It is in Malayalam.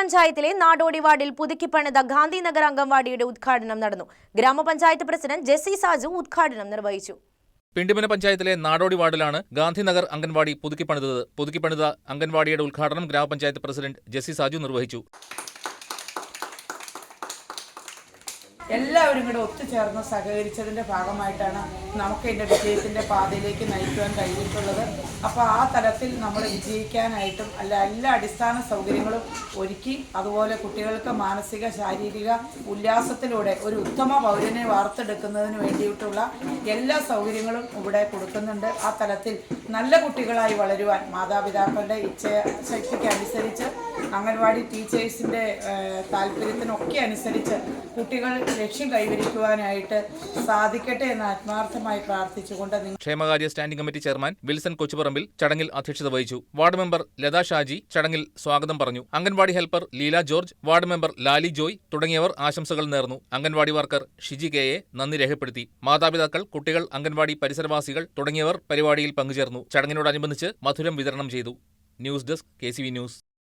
ഗ്രാമപഞ്ചായത്തിലെ നാടോടി വാർഡിൽ പുതുക്കി പണിത ഗാന്ധിനഗർ അംഗൻവാടിയുടെ ഉദ്ഘാടനം നടന്നു. ഗ്രാമപഞ്ചായത്ത് പ്രസിഡന്റ് ജെസ്സി സാജു ഉദ്ഘാടനം നിർവഹിച്ചു. പിണ്ടിമന പഞ്ചായത്തിലെ നാടോടി വാർഡിലാണ് ഗാന്ധിനഗർ അംഗൻവാടി പുതുക്കി പണിത അംഗൻവാടിയുടെ ഉദ്ഘാടനം ഗ്രാമപഞ്ചായത്ത് പ്രസിഡന്റ് ജെസ്സി സാജു നിർവഹിച്ചു. എല്ലാവരും കൂടെ ഒത്തുചേർന്ന് സഹകരിച്ചതിന്റെ ഭാഗമായിട്ടാണ് നമുക്ക് ഇതിന്റെ വിജയത്തിന്റെ പാതയിലേക്ക് നയിക്കുവാൻ കഴിഞ്ഞിട്ടുള്ളത്. അപ്പോൾ ആ തലത്തിൽ നമ്മൾ വിജയിക്കാനായിട്ടും അല്ല എല്ലാ അടിസ്ഥാന സൗകര്യങ്ങളും ഒരുക്കി അതുപോലെ കുട്ടികൾക്ക് മാനസിക ശാരീരിക ഉല്ലാസത്തിലൂടെ ഒരു ഉത്തമ പൗരനെ വാർത്തെടുക്കുന്നതിന് വേണ്ടിയിട്ടുള്ള എല്ലാ സൗകര്യങ്ങളും ഇവിടെ കൊടുക്കുന്നുണ്ട്. ആ തലത്തിൽ നല്ല കുട്ടികളായി വളരുവാൻ മാതാപിതാക്കളുടെ ഇച്ഛാശക്തിക്ക് അനുസരിച്ച് അംഗൻവാടി ടീച്ചേഴ്സിന്റെ താല്പര്യത്തിനൊക്കെ അനുസരിച്ച് കുട്ടികൾ ലക്ഷ്യം കൈവരിക്കുവാനായിട്ട് സാധിക്കട്ടെ എന്ന് ആത്മാർത്ഥമായി പ്രാർത്ഥിച്ചുകൊണ്ട് ക്ഷേമകാര്യ standing committee chairman Wilson Kochuparambil ചടങ്ങിൽ അധ്യക്ഷത വഹിച്ചു. വാർഡ് മെമ്പർ ലതാ ഷാജി ചടങ്ങിൽ സ്വാഗതം പറഞ്ഞു. Anganwadi helper Leela George ward member Lali Joy തുടങ്ങിയവർ ആശംസകൾ നേർന്നു. അംഗൻവാടി വർക്കർ ഷിജി കെയെ നന്ദി രേഖപ്പെടുത്തി. മാതാപിതാക്കൾ കുട്ടികൾ അംഗൻവാടി പരിസരവാസികൾ തുടങ്ങിയവർ പരിപാടിയിൽ പങ്കുചേർന്നു. ചടങ്ങിനോടനുബന്ധിച്ച് മധുരം വിതരണം ചെയ്തു. News desk K news.